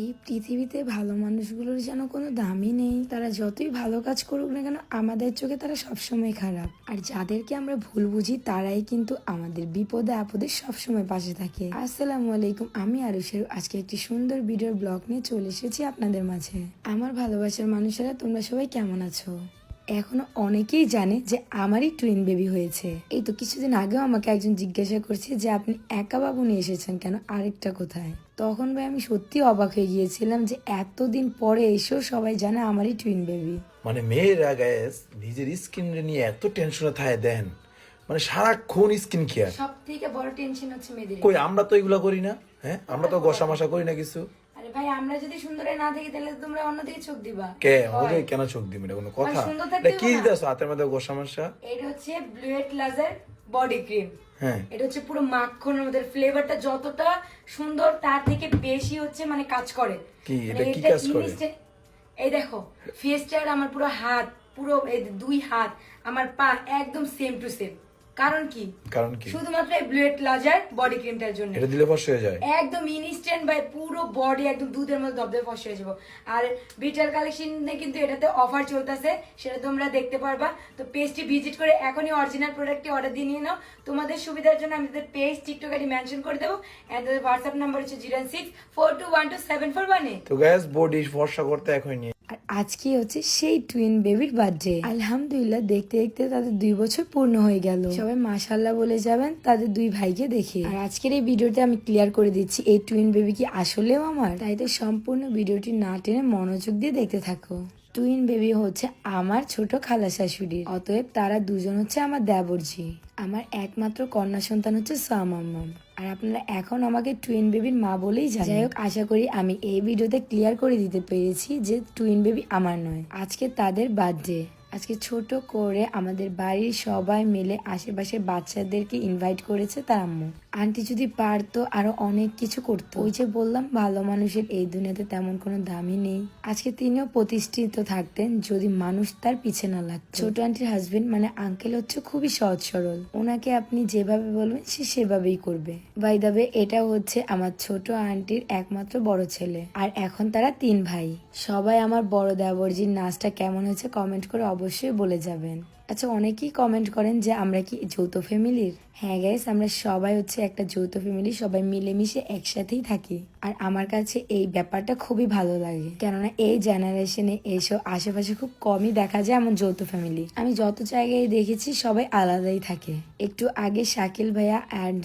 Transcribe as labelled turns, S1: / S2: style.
S1: এই পৃথিবীতে ভালো মানুষগুলোর যেন কোনো দামই নেই। তারা যতই ভালো কাজ করুক না কেন, আমাদের চোখে তারা সবসময় খারাপ। আর যাদেরকে আমরা ভুল বুঝি, তারাই কিন্তু আমাদের বিপদে আপদে সবসময় পাশে থাকে। আসসালামু আলাইকুম, আমি আরুষের আজকে একটি সুন্দর ভিডিওর ব্লগ নিয়ে চলে এসেছি আপনাদের মাঝে। আমার ভালোবাসার মানুষেরা, তোমরা সবাই কেমন আছো? এখনও অনেকেই জানে যে আমারই টুইন বেবি হয়েছে। এই তো কিছুদিন আগেও আমাকে একজন জিজ্ঞাসা করছে যে আপনি একা বাবু নিয়ে এসেছেন কেন? আরেকটা কোথায়? তখন ভাই আমি সত্যি অবাক হয়ে গিয়েছিলাম যে এতদিন পরে এসেও সবাই জানে আমারই টুইন বেবি
S2: মানে মেয়েরা গ্যাস নিজের স্কিন নিয়ে এত টেনশনে থাকে দেন। মানে সারাক্ষণ স্কিন কেয়ার
S1: সব থেকে বড় টেনশন হচ্ছে মেয়েদের
S2: কই আমরা তো এগুলো করি না হ্যাঁ? আমরা তো গসা মশা করি না কিছু।
S1: ভাই আমরা যদি সুন্দর না থাকি তাহলে তোমরা অন্যদিকে চোখ দিবা।
S2: কে? আমাদের কেন চোখ দিবি? এটা কোনো কথা? এটা কি দিতেছ? হাতের মধ্যে গসা মশা
S1: এটা হচ্ছে ব্লুয়েট লাজার বডি ক্রিম
S2: হ্যাঁ।
S1: এটা হচ্ছে পুরো মাখনের মধ্যে ফ্লেভারটা যতটা সুন্দর তার থেকে বেশি হচ্ছে মানে কাজ করে।
S2: কি,
S1: মানে
S2: এটা কি কাজ করে?
S1: এই দেখো ফেসটার আমার পুরো হাত পুরো দুই হাত আমার পা একদম সেম টু সেম কারণ কি?
S2: কারণ কি?
S1: শুধুমাত্র এই ব্লুয়েট লাজার বডি ক্রিমটার জন্য।
S2: এটা দিলে ফস হয়ে যায়।
S1: একদম ইনস্ট্যান্ট বাই পুরো বডি একদম দুধের মধ্যে দবদবে ফসে হয়ে যাব। আর বিটার কালেকশনে কিন্তু এটাতে অফার চলতেছে সেটা তোমরা দেখতে পারবা। তো পেজটি ভিজিট করে এখনই অরিজিনাল প্রোডাক্টটি অর্ডার দিয়ে নিয়ে নাও। তোমাদের সুবিধার জন্য আমি তাদের পেজ টিকটক আইডি মেনশন করে দেবো। এন্ড তাদের হোয়াটসঅ্যাপ নাম্বার হচ্ছে zero six four two one two seven four one
S2: তো গ্যাস বডি ফর্সা করতে এখনই
S1: আর আজকে হচ্ছে সেই টুইন বেবির বার্থডে আলহামদুলিল্লাহ, দেখতে দেখতে তাদের দুই বছর পূর্ণ হয়ে গেল। সবাই মাশাল্লাহ বলে যাবেন, তাদের দুই ভাইকে দেখে। আর আজকের এই ভিডিওতে আমি ক্লিয়ার করে দিচ্ছি, এই টুইন বেবি কি আসলেও আমার? তাই তো সম্পূর্ণ ভিডিওটি না টেনে মনোযোগ দিয়ে দেখতে থাকো। টুইন বেবি হচ্ছে আমার ছোট খালা শাশুড়ি অতএব তারা দুজন হচ্ছে আমার দেবরজি। আমার একমাত্র কন্যা সন্তান হচ্ছে সামাম্মাম। আর আপনারা এখন আমাকে টুইন বেবির মা বলেই জানেন। যাই হোক, আশা করি আমি এই ভিডিওতে ক্লিয়ার করে দিতে পেরেছি যে টুইন বেবি আমার নয়। আজকে তাদের বার্থডে আজকে ছোট করে আমাদের বাড়ির সবাই মিলে আশেপাশে বাচ্চাদেরকে ইনভাইট করেছে তার আম্মু। আন্টি যদি পারতো আরও অনেক কিছু করতো। ওই যে বললাম, ভালো মানুষের এই দুনিয়াতে তেমন কোনো দামই নেই। আজকে তিনিও প্রতিষ্ঠিত থাকতেন যদি মানুষ তার পিছে না লাগতো। ছোট আন্টির হাজবেন্ড মানে আঙ্কেল হচ্ছে খুবই সহজ সরল। ওনাকে আপনি যেভাবে বলবেন সে সেভাবেই করবে। বাই দাবে এটা হচ্ছে আমার ছোট আন্টির একমাত্র বড় ছেলে। আর এখন তারা তিন ভাই। সবাই আমার বড় দেবরজির নাচটা কেমন হয়েছে কমেন্ট করে অবশ্যই বলে যাবেন। আচ্ছা অনেকেই কমেন্ট করেন যে, আমরা কি যৌথ ফ্যামিলির হ্যাঁ গাইস আমরা সবাই হচ্ছে একটা যৌথ ফ্যামিলি সবাই মিলেমিশে একসাথেই থাকি। আর আমার কাছে এই ব্যাপারটা খুবই ভালো লাগে। কেননা এই জেনারেশনে এইসব আশেপাশে খুব কমই দেখা যায় এমন যৌথ ফ্যামিলি আমি যত জায়গায় দেখেছি, সবাই আলাদাই থাকে। একটু আগে শাকিল ভাইয়া অ্যান্ড